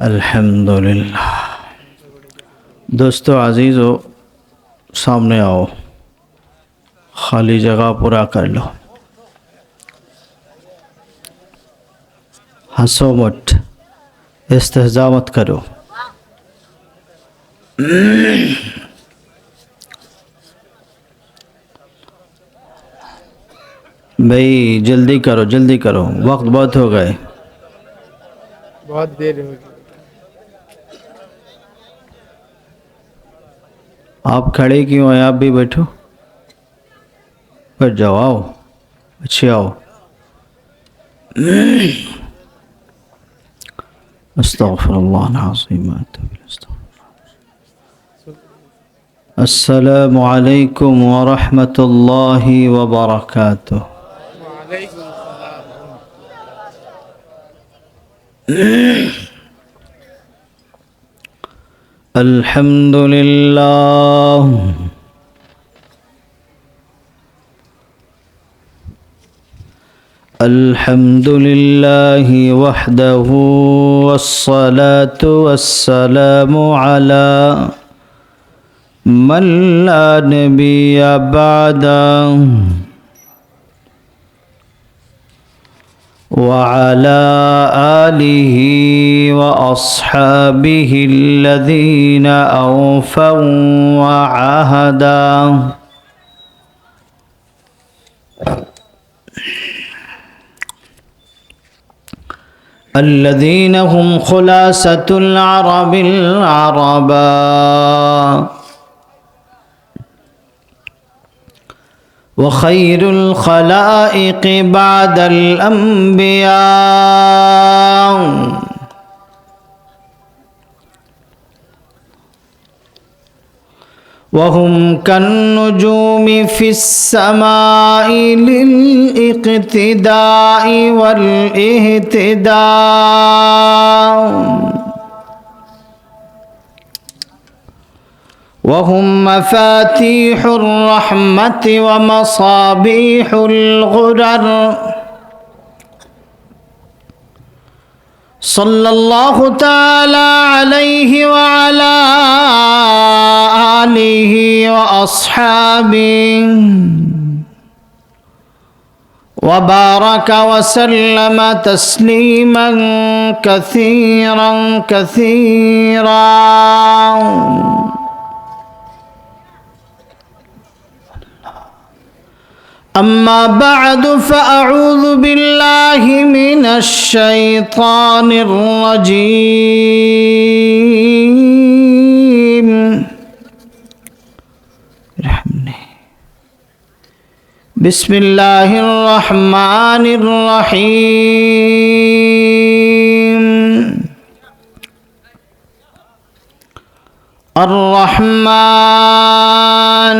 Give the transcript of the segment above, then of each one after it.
अल्हम्दुलिल्लाह दोस्तों अजीज़ो सामने आओ खाली जगह पूरा कर लो हंसो मत इस्तेजा मत करो بھائی جلدی کرو جلدی کرو۔ وقت بہت ہو گئے۔ بہت دیر ہو گئی۔ آپ کھڑے کیوں ہیں؟ آپ بھی بیٹھو۔ پر جاؤ آؤ۔ اچھے آؤ۔ استغفر اللہ العظیم۔ السلام علیکم ورحمۃ اللہ وبرکاتہ۔ الحمد لله الحمد لله وحده والصلاة والسلام على من لا نبي بعده. وعلى آله وأصحابه الذين أوفوا وعهدا. الذين هم خلاصة العرب العربا وخير الخلائق بعد الأنبياء. وهم كالنجوم في السماء للإقتداء والإهتداء. وهم مفاتيح الرحمة ومصابيح الغرر. صلى الله تعالى عليه وعلى آله وأصحابه. وبارك وسلم تسليما كثيرا كثيرا. أما بعد فأعوذ بالله من الشيطان الرجيم ارحمني بسم الله الرحمن الرحيم الرحمن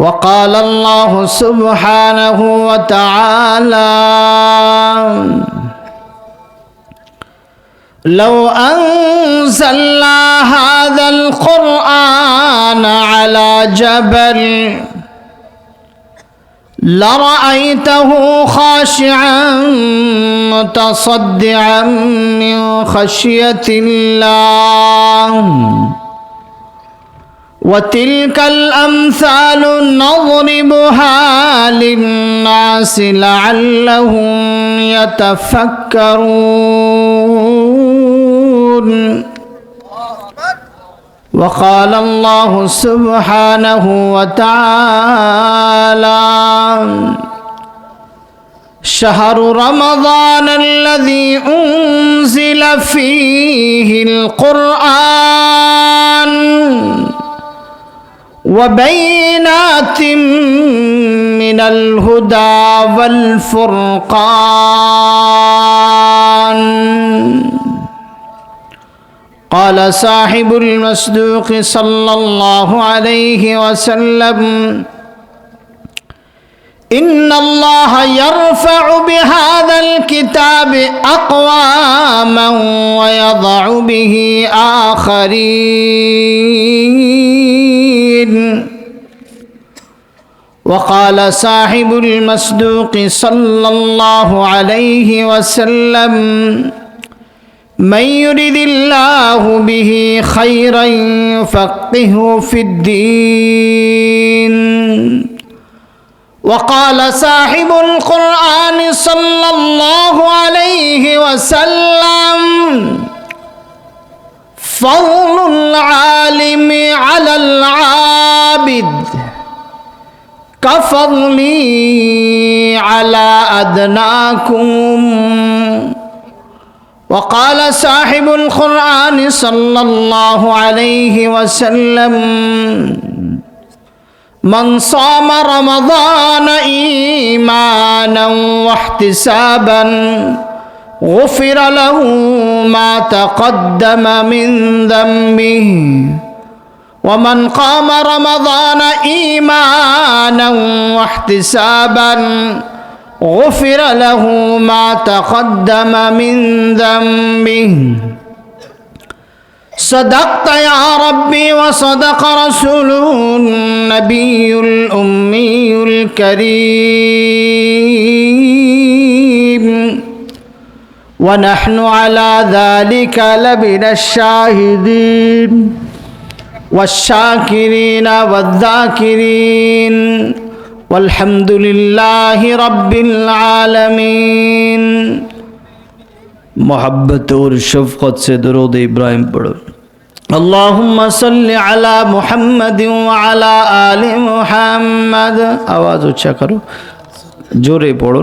وقال الله سبحانه وتعالى لو أنزلنا هذا القرآن على جبل لرأيته خاشعا متصدعا من خشية الله وتلك الأمثال نضربها للناس لعلهم يتفكرون. وقال الله سبحانه وتعالى شهر رمضان الذي أنزل فيه القرآن وبينات من الهدى والفرقان. قال صاحب المصدوق صلى الله عليه وسلم إن الله يرفع بهذا الكتاب أقواما ويضع به آخرين. وقال صاحب المصدوق صلى الله عليه وسلم من يرد الله به خيرا يفقهه في الدين. وقال صاحب القرآن صلى الله عليه وسلم فضل العالم على العابد كفضلي على أدناكم. وقال صاحب القرآن صلى الله عليه وسلم من صام رمضان إيمانا واحتسابا غفر له ما تقدم من ذنبه. ومن قام رمضان إيمانا واحتسابا غفر له ما تقدم من ذنبه. صدقت يا ربي وصدق رسوله النبي الأمي الكريم. ونحن على ذلك لمن الشاهدين والشاكرين والذاكرين والحمد لله رب العالمين محبت اور شفقت سے درود ابراہیم پڑھو اللهم صل على محمد وعلى آل محمد آواز اچھا کرو جورے پڑھو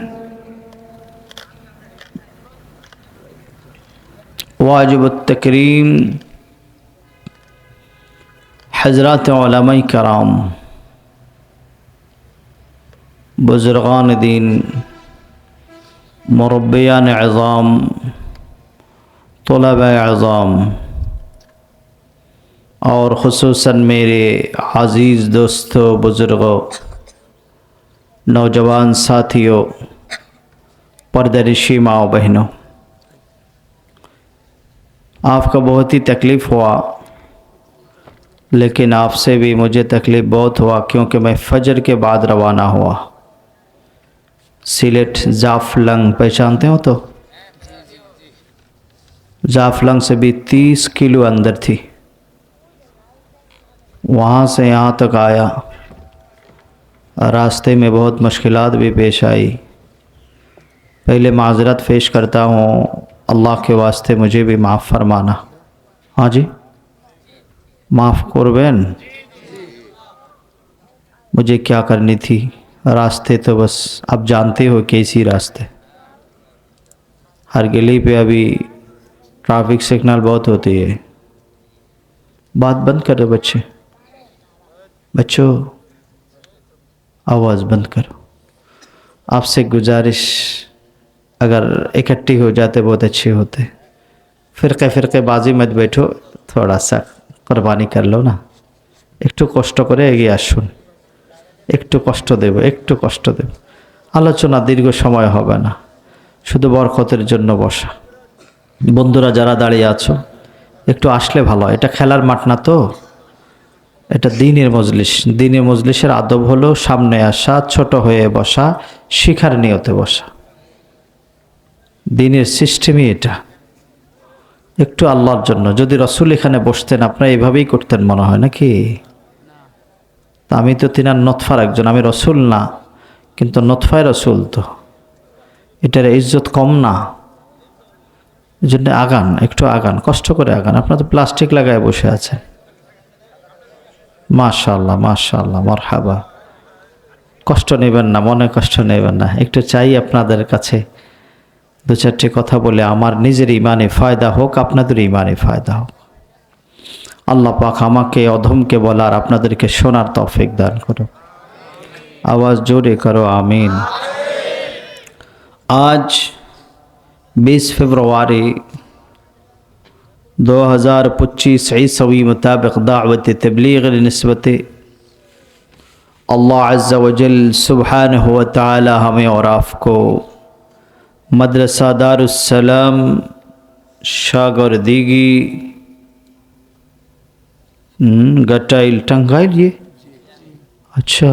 واجب التکریم حضرات علماء کرام، بزرگان دین، مربیان عظام، طلباء عظام، اور خصوصاً میرے عزیز دوستو بزرگوں نوجوان ساتھیوں پردرشی ماؤ بہنوں آپ کا بہت ہی تکلیف ہوا، لیکن آپ سے بھی مجھے تکلیف بہت ہوا کیونکہ میں فجر کے بعد روانہ ہوا۔ سیلیٹ زعفلنگ پہچانتے ہو تو؟ زعفلنگ سے بھی تیس کلو اندر تھی۔ وہاں سے یہاں تک آیا۔ راستے میں بہت مشکلات بھی پیش آئی۔ پہلے معذرت پیش کرتا ہوں اللہ کے واسطے مجھے بھی معاف فرمانا۔ ہاں جی؟ معاف قربین۔ مجھے کیا کرنی تھی؟ راستے تو بس آپ جانتے ہو کیسی راستے۔ ہر گلی پہ ابھی ٹرافک سگنل بہت ہوتی ہے۔ بات بند کرو بچے۔ بچوں، آواز بند کرو۔ آپ سے گزارش अगर इकट्ठी हो जाते बहुत अच्छे होते फ़िरक़े फ़िरक़े बाजी मत बैठो थोड़ा सा কোরবানি করলো না একটু কষ্ট করে এগিয়ে আসুন একটু কষ্ট দেব একটু কষ্ট দেব আলোচনা দীর্ঘ সময় হবে না শুধু বরকতের জন্য বসা বন্ধুরা যারা দাঁড়িয়ে আছো একটু আসলে ভালো হয় এটা খেলার মাঠ না তো এটা দিনের মজলিস দিনের মজলিসের আদব হলো সামনে আসা ছোট হয়ে বসা শিখার নিয়তে বসা দিনের সিস্টেমই এটা। একটু আল্লাহর জন্য। যদি রসুল এখানে বসতেন, আপনারা এভাবেই করতেন মনে হয় নাকি? তা আমি তো তিনার নতফার একজন। আমি রসুল না, কিন্তু নতফায় রসুল তো। এটার ইজ্জত কম না। এই জন্য আগান, একটু আগান, কষ্ট করে আগান। আপনার তো প্লাস্টিক লাগায় বসে আছেন। মাশাল্লাহ মাশাল্লাহ মরহাবা। কষ্ট নেবেন না, মনে কষ্ট নেবেন না। একটু চাই আপনাদের কাছে। دو چچے کتھا بولے ہمار نجر ایمان فائدہ ہو کہ اپنا در ایمان فائدہ ہو اللہ پاک ہما کے ادھم دھم کے بولار اپنا در کے شنار توفیق دان کرو آواز جوڑے کرو آمین آج بیس فبروری دو ہزار پچیس عیسوی مطابق دعوت تبلیغ لنسبت اللہ عز و جل سبحانہ ہو تعالیٰ ہمیں اور آپ کو मदरसा दारुस्सलाम शागर दीगी गटाइल टंगाइल ये अच्छा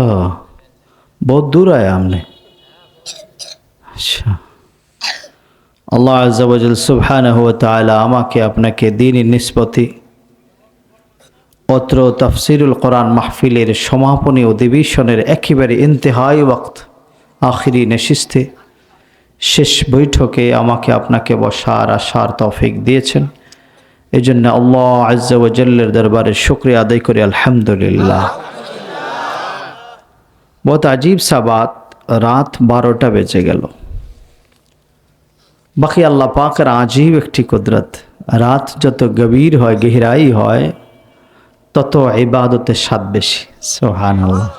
बहुत दूर आया हमने আচ্ছা আল্লাহ আজাল সুবহান তালা আমাকে আপনাকে দিনই নিষ্পতি অত্র তফসিরুল কোরআন মাহফিলের সমাপনী অধিবেশনের একেবারে ইন্তেহাই ওয়াক্ত আখিরি নেশিস্তে শেষ বৈঠকে আমাকে আপনাকে বসার আসার তফিক দিয়েছেন। এই জন্য আল্লাহ আজ্জাওয়াজাল্লের দরবারে শুক্রিয়া আদায় করি, আলহামদুলিল্লাহ। বহুত আজীব সা বাত রাত বারোটা বেজে গেল। বাকি আল্লাহ পাকের আজীব একটি কুদরত, রাত যত গভীর হয়, গহিরাই হয়, তত ইবাদতের স্বাদ বেশি সোহান আল্লাহ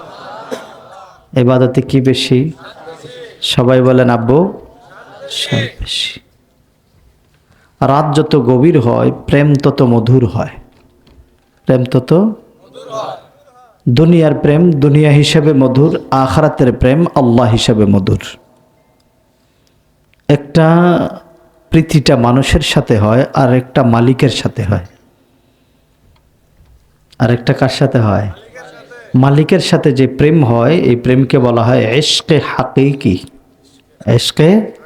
ইবাদতে কি বেশি? সবাই বলেন, আব্বু স্বাদ বেশি। রাত যত গভীর হয়, প্রেম তত মধুর হয়। প্রেম তত দুনিয়ার প্রেম দুনিয়া হিসেবে মধুর, আখারাতের প্রেম আল্লাহ হিসেবে মধুর। একটা প্রীতিটা মানুষের সাথে হয়, আর একটা মালিকের সাথে হয়। আর একটা কার সাথে হয়? মালিকের সাথে যে প্রেম হয়, এই প্রেমকে বলা হয় এশকে হাকিকি। এশকে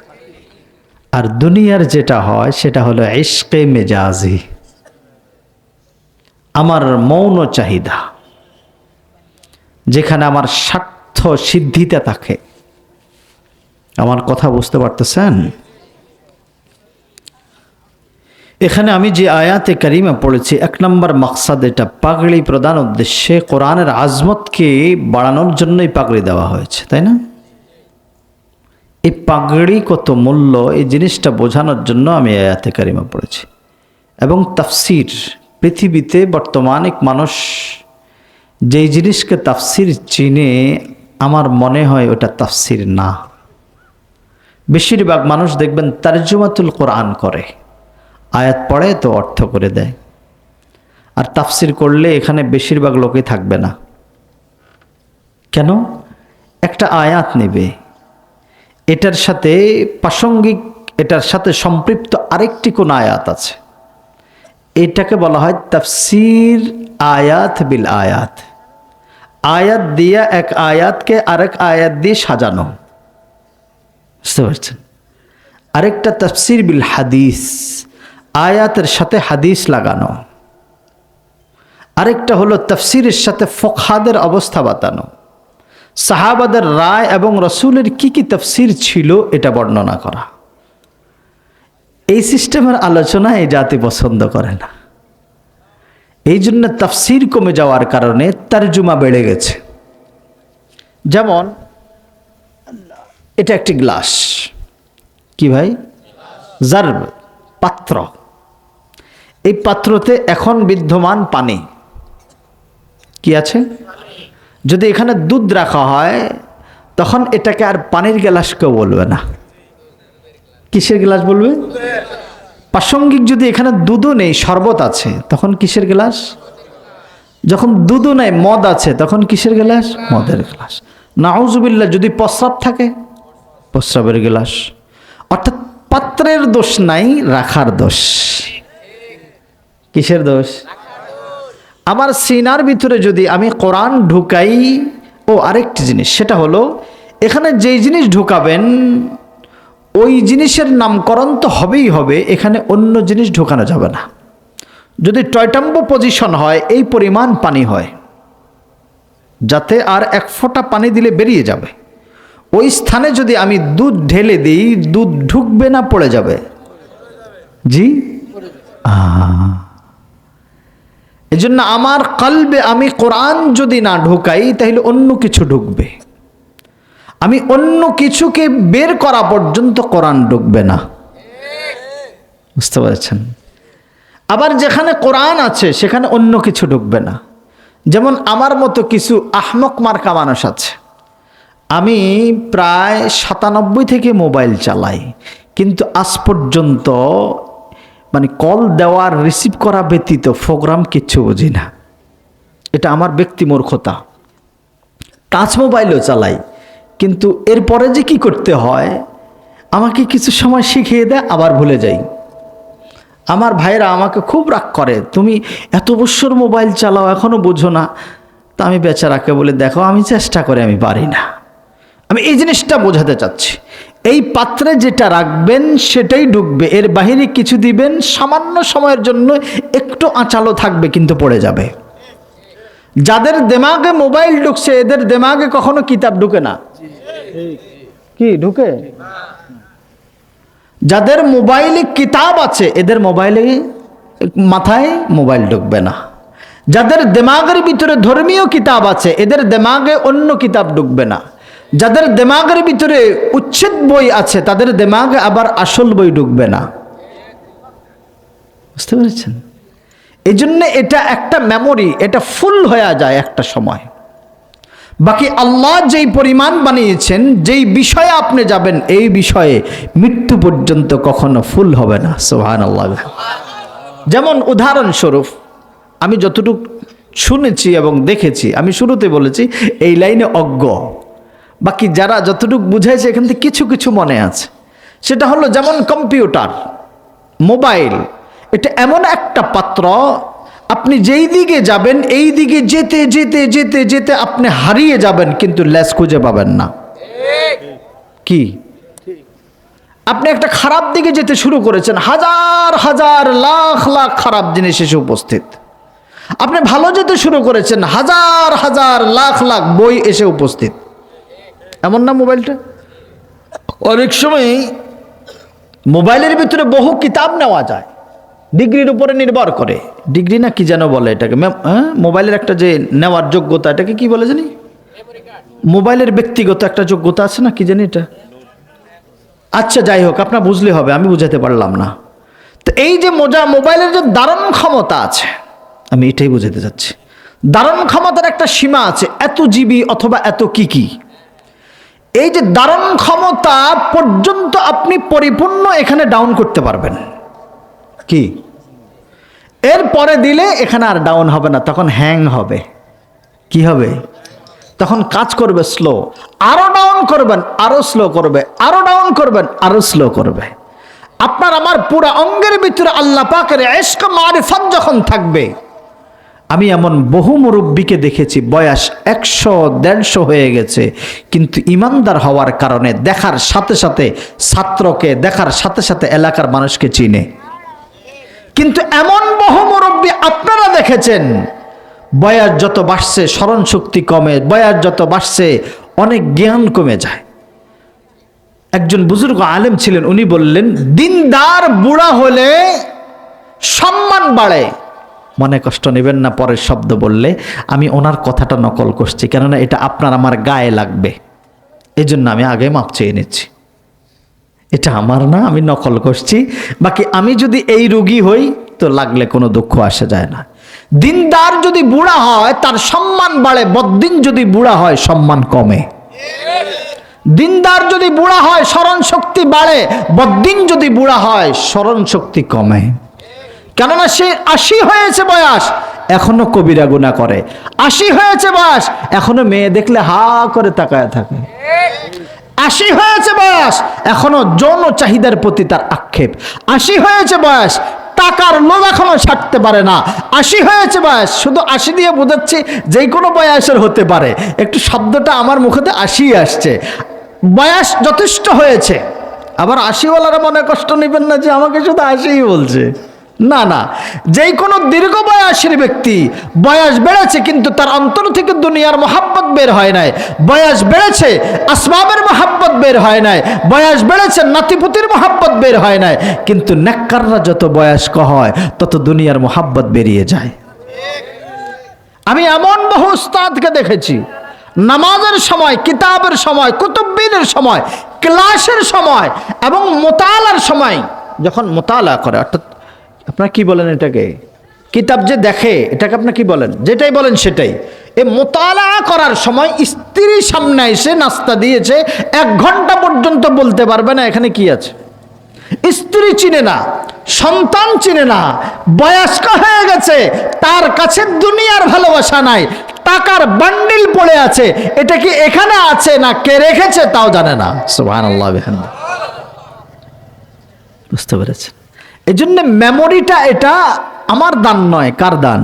আর দুনিয়ার যেটা হয়, সেটা হলো এশকে মেজাজি। আমার মৌন চাহিদা। যেখানে আমার স্বার্থ সিদ্ধিতে থাকে। আমার কথা বুঝতে পারতেছেন? এখানে আমি যে আয়াতে কারিমা পড়েছি, এক নম্বর মাকসাদ এটা পাগড়ি প্রদান উদ্দেশ্যে কোরআনের আজমতকে বাড়ানোর জন্যই পাগড়ি দেওয়া হয়েছে, তাই না? এই পাগড়ি কত মূল্য, এই জিনিসটা বোঝানোর জন্য আমি আয়াতে কারিমা পড়েছি। এবং তাফসির, পৃথিবীতে বর্তমানিক মানুষ যেই জিনিসকে তাফসির চিনে, আমার মনে হয় ওটা তাফসির না। বেশিরভাগ মানুষ দেখবেন তারজুমাতুল কোরআন করে, আয়াত পড়ে তো অর্থ করে দেয়। আর তাফসির করলে এখানে বেশিরভাগ লোকই থাকবে না। কেন? একটা আয়াত নেবে এটার সাথে প্রাসঙ্গিক, এটার সাথে সম্পৃক্ত আরেকটি কোন আয়াত আছে। এটাকে বলা হয় তাফসির আয়াত বিল আয়াত। আয়াত দিয়া এক আয়াতকে আরেক আয়াত দিয়ে সাজানো। বুঝতে পারছেন? আরেকটা তফসির বিল হাদিস, আয়াতের সাথে হাদিস লাগানো। আরেকটা হলো তফসিরের সাথে ফখাদের অবস্থা বাতানো। সাহাবাদের রায় এবং রসুলের কি কি তফসির ছিল এটা বর্ণনা করা। এই সিস্টেমের আলোচনা এই জাতি পছন্দ করে না। এই জন্য তাফসির কমে যাওয়ার কারণে তারজুমা বেড়ে গেছে। যেমন, এটা একটি গ্লাস। কি ভাই? জার্ব, পাত্র। এই পাত্রতে এখন বিদ্যমান পানি। কি আছে? যদি এখানে দুধ রাখা হয়, তখন এটাকে আর পানির গ্লাস কেউ বলবে না। কিসের গ্লাস বলবে? প্রাসঙ্গিক যদি এখানে দুধও নেই, শরবত আছে, তখন কিসের গ্লাস? যখন দুধও নেই, মদ আছে, তখন কিসের গ্লাস? মদের গ্লাস। নাউজুবিল্লা যদি প্রস্রাব থাকে, প্রস্রাবের গ্লাস। অর্থাৎ পাত্রের দোষ নাই, রাখার দোষ। কিসের দোষ? আমার সিনার ভিতরে যদি আমি কোরআন ঢুকাই, ও আরেকটি জিনিস, সেটা হলো, এখানে যেই জিনিস ঢুকাবেন, ওই জিনিসের নামকরণ তো হবেই হবে, এখানে অন্য জিনিস ঢোকানো যাবে না। যদি টয়টাম্ব পজিশন হয়, এই পরিমাণ পানি হয়, যাতে আর এক ফোঁটা পানি দিলে বেরিয়ে যাবে। ওই স্থানে যদি আমি দুধ ঢেলে দিই, দুধ ঢুকবে না, পড়ে যাবে। জি? জন্য আমার কালবে আমি কোরআন যদি না ঢুকাই, তাহলে অন্য কিছু ঢুকবে। আমি অন্য কিছুকে বের করা পর্যন্ত কোরআন ঢুকবে না। বুঝতে পারছেন? আবার যেখানে কোরআন আছে, সেখানে অন্য কিছু ঢুকবে না। যেমন আমার মতো কিছু আহমক মার্কা মানুষ আছে। আমি প্রায় সাতানব্বই থেকে মোবাইল চালাই, কিন্তু আজ পর্যন্ত মানে কল দেওয়ার রিসিভ করা ব্যতীত প্রোগ্রাম কিচ্ছু বুঝি না। এটা আমার ব্যক্তি মূর্খতা। টাচ মোবাইলও চালাই, কিন্তু এরপরে যে কি করতে হয়, আমাকে কিছু সময় শিখিয়ে দেয়, আবার ভুলে যাই। আমার ভাইরা আমাকে খুব রাগ করে, তুমি এত বছর মোবাইল চালাও এখনও বোঝো না। তা আমি বেচারাকে বলে, দেখো, আমি চেষ্টা করে আমি পারি না। আমি এই জিনিসটা বোঝাতে চাচ্ছি। এই পাত্রে যেটা রাখবেন সেটাই ঢুকবে। এর বাহিরে কিছু দিবেন, সামান্য সময়ের জন্য একটু আঁচালো থাকবে কিন্তু পড়ে যাবে। যাদের দেমাগে মোবাইল ঢুকছে, এদের দেমাগে কখনো কিতাব ঢুকে না। কি, ঢুকে? যাদের মোবাইলে কিতাব আছে, এদের মোবাইলে মাথায় মোবাইল ঢুকবে না। যাদের দেমাগের ভিতরে ধর্মীয় কিতাব আছে, এদের দেমাগে অন্য কিতাব ঢুকবে না। যাদের দেমাগের ভিতরে উচ্ছেদ বই আছে, তাদের দেমাগে আবার আসল বই ঢুকবে না। বুঝতে পেরেছেন? এই জন্য এটা একটা মেমোরি এটা ফুল হয়ে যায় একটা সময়। বাকি আল্লাহ যেই পরিমাণ বানিয়েছেন, যেই বিষয়ে আপনি যাবেন, এই বিষয়ে মৃত্যু পর্যন্ত কখনো ফুল হবে না সোহান আল্লাহ যেমন উদাহরণস্বরূপ, আমি যতটুকু শুনেছি এবং দেখেছি, আমি শুরুতে বলেছি, এই লাইনে অজ্ঞ। বাকি যারা যতটুকু বুঝাইছে, এখান থেকে কিছু কিছু মনে আছে। সেটা হলো যেমন কম্পিউটার, মোবাইল, এটা এমন একটা পাত্র, আপনি যেই দিকে যাবেন, এই দিকে যেতে যেতে যেতে যেতে আপনি হারিয়ে যাবেন, কিন্তু লেস খুঁজে পাবেন না। কি? আপনি একটা খারাপ দিকে যেতে শুরু করেছেন, হাজার হাজার, লাখ লাখ খারাপ জিনিস এসে উপস্থিত। আপনি ভালো যেতে শুরু করেছেন, হাজার হাজার, লাখ লাখ বই এসে উপস্থিত। এমন না মোবাইলটা? অনেক সময় মোবাইলের ভিতরে বহু কিতাব নেওয়া যায়। ডিগ্রির উপরে নির্ভর করে। ডিগ্রি না কি যেন বলে এটাকে? হ্যাঁ? মোবাইলের একটা যে নেওয়ার যোগ্যতা, এটাকে কি বলে জানি? মোবাইলের ব্যক্তিগত একটা যোগ্যতা আছে না কি জানি এটা? আচ্ছা যাই হোক, আপনার বুঝলে হবে, আমি বুঝাতে পারলাম না। তো এই যে মোজা, মোবাইলের যে দারুণ ক্ষমতা আছে, আমি এটাই বুঝাতে চাচ্ছি। দারুণ ক্ষমতার একটা সীমা আছে, এত জিবি অথবা এত কি কি। এই যে দারণ ক্ষমতা পর্যন্ত আপনি পরিপূর্ণ এখানে ডাউন করতে পারবেন। কি? এর পরে দিলে এখানে আর ডাউন হবে না, তখন হ্যাং হবে। কি হবে? তখন কাজ করবে স্লো আরও ডাউন করবেন, আরও স্লো করবে, আরও ডাউন করবেন, আরও স্লো করবে। আপনার আমার পুরো অঙ্গের ভিতরে আল্লাহ পাকের এশক মারিফত যখন থাকবে আমি এমন বহু মুরব্বীকে দেখেছি, বয়স একশো, দেড়শো হয়ে গেছে। কিন্তু ইমানদার হওয়ার কারণে দেখার সাথে সাথে ছাত্রকে, দেখার সাথে সাথে এলাকার মানুষকে চিনে। কিন্তু এমন বহু মুরব্বী আপনারা দেখেছেন, বয়স যত বাড়ছে, স্মরণ শক্তি কমে, বয়স যত বাড়ছে, অনেক জ্ঞান কমে যায়। একজন বুজুর্গ আলেম ছিলেন, উনি বললেন, দিনদার বুড়া হলে সম্মান বাড়ে। মনে কষ্ট নেবেন না, পরের শব্দ বললে, আমি ওনার কথাটা নকল করছি, কেননা এটা আপনার আমার গায়ে লাগবে। এই জন্য আমি আগে মাপ চেয়ে নিচ্ছি। এটা আমার না, আমি নকল করছি। বাকি আমি যদি এই রুগী হই, তো লাগলে কোনো দুঃখ আসে যায় না। দিনদার যদি বুড়া হয়, তার সম্মান বাড়ে, বদ্দিন যদি বুড়া হয়, সম্মান কমে। দিনদার যদি বুড়া হয় স্মরণ শক্তি বাড়ে, বদ্দিন যদি বুড়া হয় স্মরণ শক্তি কমে। কেননা সে আশি হয়েছে বয়স, এখনও কবিরা গুণা করে। আশি হয়েছে বয়স, এখনও মেয়ে দেখলে হা করে তাকায় থাকে। আশি হয়েছে বয়স, এখনও যৌন চাহিদার প্রতি তার আক্ষেপ। আশি হয়েছে বয়স, টাকার লোভ এখনও ছাড়তে পারে না। আশি হয়েছে বয়স, শুধু আশি দিয়ে বোঝাচ্ছি যে কোনো বয়সের হতে পারে। একটু শব্দটা আমার মুখেতে আশি আসছে। বয়স যথেষ্ট হয়েছে। আবার আশিওয়ালারা মনে কষ্ট নেবেন না যে আমাকে শুধু আশিই বলছে। না না। যেই কোনো দীর্ঘ বয়সের ব্যক্তি, বয়স বেড়েছে কিন্তু তার অন্তর থেকে দুনিয়ার মহাব্বত বের হয় নাই। বয়স বেড়েছে, আসবাবের মহাব্বত বের হয় নাই। বয়স বেড়েছে, নাতিপুতির মহাব্বত বের হয় নাই। কিন্তু নেককাররা যত বয়স্ক হয়, তত দুনিয়ার মহাব্বত বেরিয়ে যায়। আমি এমন বহু উস্তাদকে দেখেছি। নামাজের সময়, কিতাবের সময় কুতুব্বিনের সময়, ক্লাসের সময় এবং মোতালার সময়, যখন মোতালা করে, অর্থাৎ আপনারা কি বলেন এটাকে? কিতাব যে দেখে, এটাকে আপনার কি বলেন? যেটাই বলেন সেটাই। এ মোতালা করার সময় স্ত্রীর সামনে এসে নাস্তা দিয়েছে, এক ঘণ্টা পর্যন্ত বলতে পারবে না এখানে কি আছে। স্ত্রী চিনে না, সন্তান চিনে না, বয়স্ক হয়ে গেছে, তার কাছে দুনিয়ার ভালোবাসা নাই, টাকার বান্ডিল পড়ে আছে, এটা কি এখানে আছে না কে রেখেছে তাও জানে না। আল্লাহ বুঝতে পেরেছেন? এই জন্য মেমোরিটা এটা আমার দান নয়, কার দান?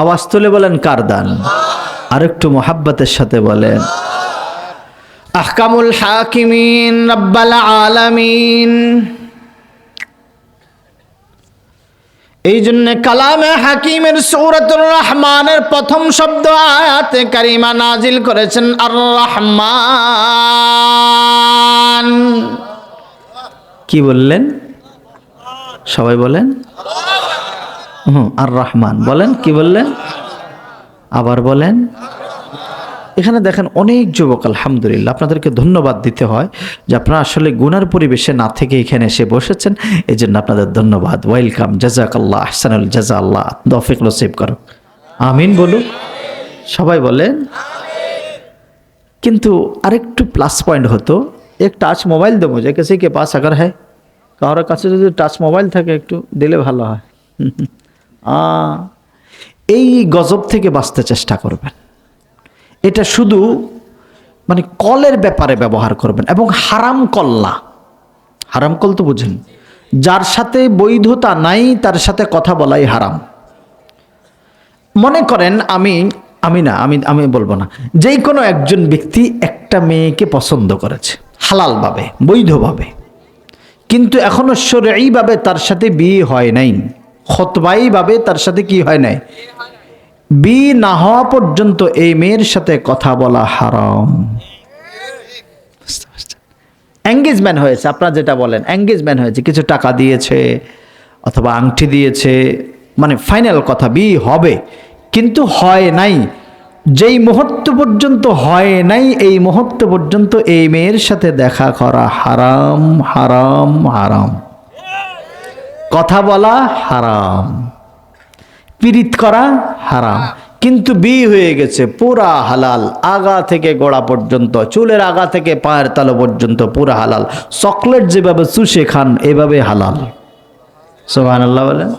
আওয়াজ তুলে বলেন, কার দান? আরেকটু মোহাব্বতের সাথে বলেন, আহকামুল হাকিমিন আলামিন। এই জন্য কালামে হাকিমের সৌরাতুর রহমানের প্রথম শব্দ আয়াতে কারিমা নাজিল করেছেন আর রহমান কি বললেন? সবাই বলেন? হুম আর রহমান বলেন, কি বললেন? আবার বলেন? এখানে দেখেন অনেক যুবক, আলহামদুলিল্লাহ, আপনাদেরকে ধন্যবাদ দিতে হয় যে আপনারা আসলে গুনার পরিবেশে না থেকে এখানে এসে বসেছেন। এই জন্য আপনাদের ধন্যবাদ। ওয়েলকাম জাজাক আল্লাহ আহসানুল জাজা আল্লাহ দফিক নসিব করো আমিন বলুন সবাই বলেন? কিন্তু আরেকটু প্লাস পয়েন্ট হতো। এক টাচ মোবাইল দেবো, যে কিসি কে পাস আগার হ্যাঁ? কারোর কাছে যদি টাচ মোবাইল থাকে একটু দিলে ভালো হয়। এই গজব থেকে বাঁচতে চেষ্টা করবেন। এটা শুধু মানে কলের ব্যাপারে ব্যবহার করবেন এবং হারাম কল না হারাম কল তো বুঝেন। যার সাথে বৈধতা নাই, তার সাথে কথা বলাই হারাম। মনে করেন আমি আমি না, আমি আমি বলব না। যেই কোনো একজন ব্যক্তি একটা মেয়েকে পছন্দ করেছে হালালভাবে বৈধভাবে। কিন্তু এখনও সরেইভাবে তার সাথে বিয়ে হয় নাই। খতবাইভাবে তার সাথে কি হয় নাই? বিয়ে না হওয়া পর্যন্ত এই মেয়ের সাথে কথা বলা হারাম। এঙ্গেজমেন্ট হয়েছে, আপনারা যেটা বলেন এঙ্গেজমেন্ট হয়েছে, কিছু টাকা দিয়েছে, অথবা আংটি দিয়েছে মানে ফাইনাল কথা, বিয়ে হবে, কিন্তু হয় নাই। যেই মুহূর্ত পর্যন্ত হয় নাই এই মুহূর্ত পর্যন্ত এই মেয়ের সাথে দেখা করা হারাম হারাম হারাম। কথা বলা হারাম। পীড়িত করা হারাম। কিন্তু বিয়ে হয়ে গেছে পুরা হালাল। আগা থেকে গোড়া পর্যন্ত চুলের আগা থেকে পায়ের তালো পর্যন্ত পুরা হালাল। চকলেট যেভাবে চুষে খান এভাবে হালাল। সোহান আল্লাহ বলেন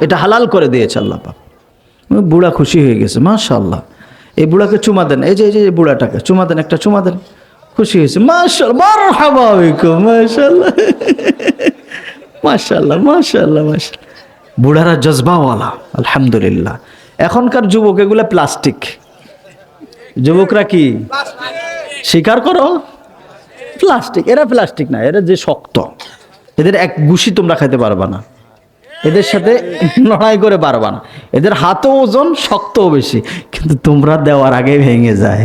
এটা হালাল করে দিয়েছে আল্লাহ বুড়া খুশি হয়ে গেছে মাশাল্লাহ এই বুড়াকে চুমা দেন, এই যে এই যে বুড়াটাকে চুমা দেন, একটা চুমা দেন, খুশি হয়েছে মাশাল মার হাবা মাশাল্লাহ মাশাল্লাহ মাশাল্লাহ মাশাল্লাহ বুড়ারা জজবাওয়ালা, আলহামদুলিল্লাহ। এখনকার যুবক এগুলো প্লাস্টিক। যুবকরা কি? স্বীকার করো, প্লাস্টিক, এরা প্লাস্টিক না, এরা যে শক্ত। এদের এক গুষি তোমরা খাইতে পারবা না। এদের সাথে লড়াই করে পারবা না এদের হাতও ওজন শক্তও বেশি। কিন্তু তোমরা দেওয়ার আগে ভেঙে যায়।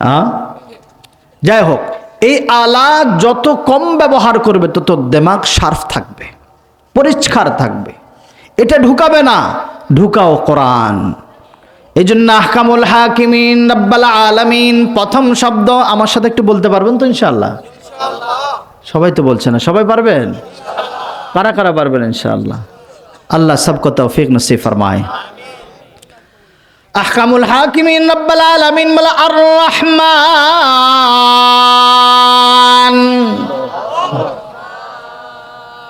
হ্যাঁ যাই হোক এই আলা যত কম ব্যবহার করবে তত দেমাগ সার্ফ থাকবে পরিষ্কার থাকবে। এটা ঢুকাবে না ঢুকাও কোরআন। এই জন্য আহকামুল হাকিমিন রব্বাল আলামিন প্রথম শব্দ আমার সাথে একটু বলতে পারবেন তো ইনশাল্লাহ সবাই তো বলছে না সবাই পারবেন? কারা কারা পারবেন ইনশাআল্লাহ? আল্লাহ সবকো তৌফিক নসিব ফরমায়। আহকামুল হাকিমিন রব্বাল আলামিন বলা আর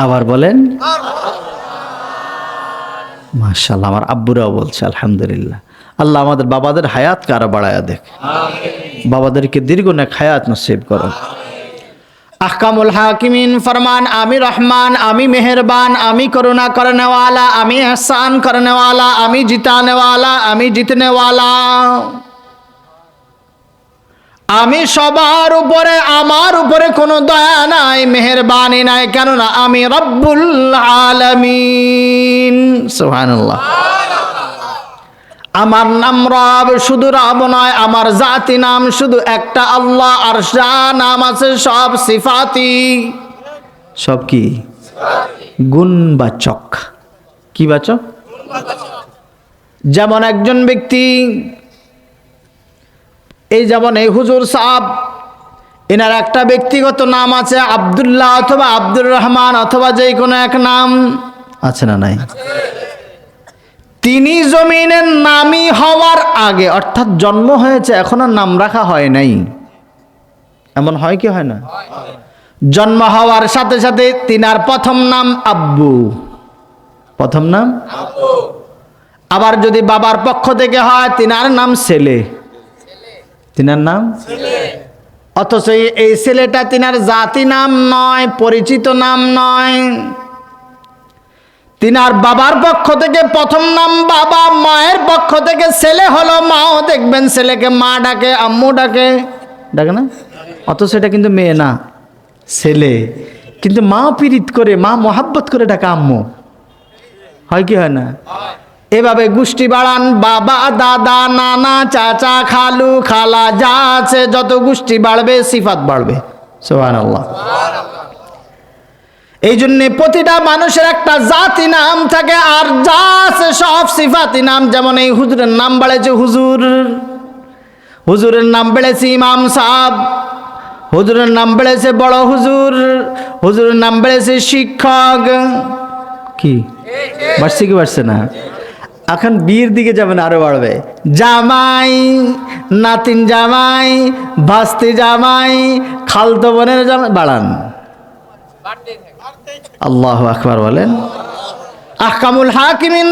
আবার বলেন মাশাল্লাহ আমার আব্বুরাও বলছে, আলহামদুলিল্লাহ। আল্লাহ আমাদের বাবাদের হায়াত কারা বাড়ায়া দেখ। বাবাদেরকে দীর্ঘ নেক হায়াত নসিব করো আহকামুল হাকিমিন ফরমান, আমি রহমান, আমি মেহরবান, আমি করুণা করনেওয়ালা, আমি এহসান করনেওয়ালা, আমি জিতানেওয়ালা, আমি জিতনেওয়ালা। আমি সবার উপরে, আমার উপরে কোনো দয়া নাই, মেহরবানি নাই, কেননা আমি রব্বুল আলমিন। সোহানুল্লাহ আমার নাম রব, শুধু রব নয়, আমার জাতি নাম শুধু একটা আল্লাহ, আর যা নাম আছে সব সিফাতি। সব কি? গুণবাচক। কি বাচক? যেমন একজন ব্যক্তি, এই যেমন এই হুজুর সাহ এনার একটা ব্যক্তিগত নাম আছে আব্দুল্লাহ অথবা আব্দুর রহমান, অথবা যে কোনো এক নাম, আছে না নাই? তিনি জমিনের নামই হওয়ার আগে, অর্থাৎ জন্ম হয়েছে, এখনও নাম রাখা হয় নাই। এমন হয় কি হয় না? জন্ম হওয়ার সাথে সাথে তিনার প্রথম নাম আব্বু। প্রথম নাম? আবার যদি বাবার পক্ষ থেকে হয়, তিনার নাম ছেলে। তিনার নাম? অথচ এই ছেলেটা তিনার জাতি নাম নয়, পরিচিত নাম নয়। তিনার বাবার পক্ষ থেকে প্রথম নাম বাবা, মায়ের পক্ষ থেকে ছেলে হলো মাও দেখবেন ছেলেকে মা ডাকে, আম্মু ডাকে। ডাকে না? অত সেটা কিন্তু মেয়ে না, ছেলে। কিন্তু মা পীড়িত করে, মা মহাব্বত করে ডাকে আম্মু। হয় কি হয় না? এভাবে গোষ্ঠী বাড়ান, বাবা, দাদা, নানা, চাচা, খালু, খালা, যা আছে, যত গোষ্ঠী বাড়বে, সিফাত বাড়বে। সোহান আল্লাহ এই জন্যে প্রতিটা মানুষের একটা জাতি নাম থাকে আর যা সব সিফাতি নাম। যেমন এই হুজুরের নাম বেড়েছে হুজুর। হুজুরের নাম বেড়েছে ইমাম সাহ হুজুরের নাম বেড়েছে বড় হুজুর। হুজুরের নাম বেড়েছে শিক্ষক। কি? বাড়ছে কি বাড়ছে না? এখন বিয়ের দিকে যাবেন আরও বাড়বে। জামাই, নাতিন জামাই, ভাস্তি জামাই, খালতো বোনের জামাই, বাড়ান। আল্লাহ আকবার বলেন, আহকামুল হাকিমিন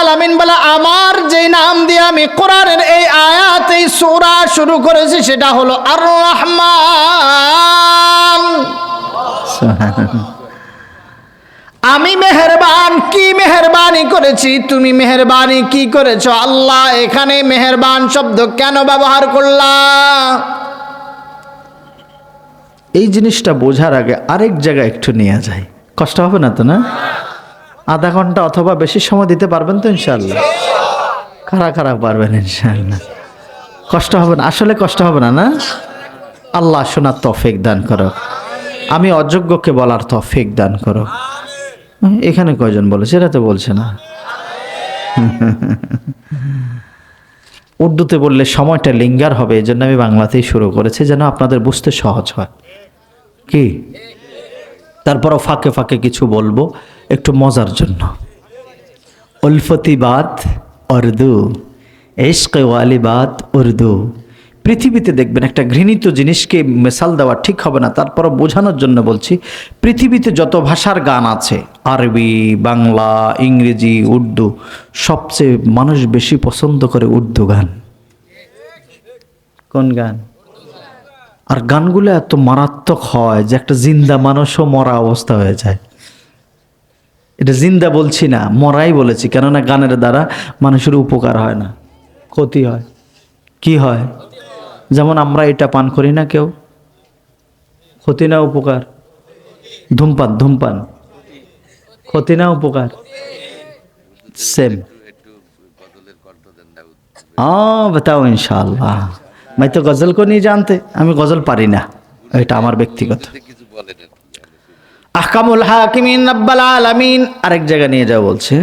আলামিন আমার যে নাম দিয়ে আমি কোরআনের এই আয়াত, এই সূরা শুরু করেছি, সেটা হলো আর রহমান আমি মেহেরবান, কি মেহেরবানি করেছি? তুমি মেহেরবানি কি করেছ? আল্লাহ এখানে মেহেরবান শব্দ কেন ব্যবহার করলা? এই জিনিসটা বোঝার আগে আরেক জায়গায় একটু নিয়ে যায় কষ্ট হবে না তো, না? আধা ঘণ্টা অথবা বেশি সময় দিতে পারবেন তো ইনশাল্লাহ খারাপ খারাপ পারবেন ইনশাল্লাহ কষ্ট হবে না, আসলে কষ্ট হবে না না? আল্লাহ শোনার তফিক দান করো আমি অযোগ্যকে বলার তফিক দান করো এখানে কয়জন বলেছে? এরা তো বলছে না। উর্দুতে বললে সময়টা লিঙ্গার হবে এই জন্য আমি বাংলাতেই শুরু করেছি, যেন আপনাদের বুঝতে সহজ হয়। কি? তারপরও ফাঁকে ফাঁকে কিছু বলব, একটু মজার জন্য। উলফতিবাদ উর্দু এশকে ওয়ালিবাদ উর্দু। পৃথিবীতে দেখবেন একটা ঘৃণিত জিনিসকে মেশাল দেওয়া ঠিক হবে না, তারপরও বোঝানোর জন্য বলছি, পৃথিবীতে যত ভাষার গান আছে, আরবি, বাংলা, ইংরেজি, উর্দু, সবচেয়ে মানুষ বেশি পছন্দ করে উর্দু গান। কোন গান? আর গানগুলো এত মারাত্মক হয় যে একটা জিন্দা মানুষও মরা অবস্থা হয়ে যায়। এটা জিন্দা বলছি না মরাই বলেছি কেননা গানের দ্বারা মানুষের উপকার হয় না। ক্ষতি হয়। কি হয়? যেমন আমরা এটা পান করি না কেউ। ক্ষতি না উপকার? ধূমপান ধূমপান। ক্ষতি না উপকার? সেম আ বেতাও ইনশাআল্লাহ। মাই তো গজল কো নিয়ে জানতে আমি গজল পারি না। এটা আমার ব্যক্তিগত। আহকামুল হাকিমিন আব্বাল আলামিন। আরেক জায়গা নিয়ে যাও বলছে।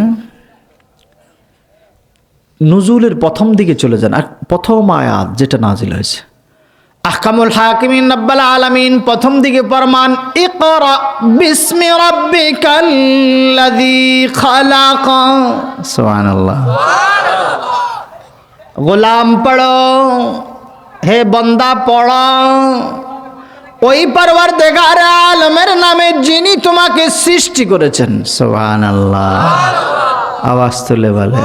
নজুলের প্রথম দিকে চলে যান প্রথম আয়াত যেটা নাজিল হয়েছে। আহকামুল হাকিমিন রব্বাল আলামিন প্রথম দিকে প্রমাণ ইকরা বিসমি রাব্বিকাল্লাযী খালাক। সুবহানাল্লাহ। গোলাম পড়ো। হে বন্দা পড়ো। ওই পারবার দেখার আলমের নামে যিনি তোমাকে সৃষ্টি করেছেন সোহান আল্লাহ আওয়াজ তুলে বলে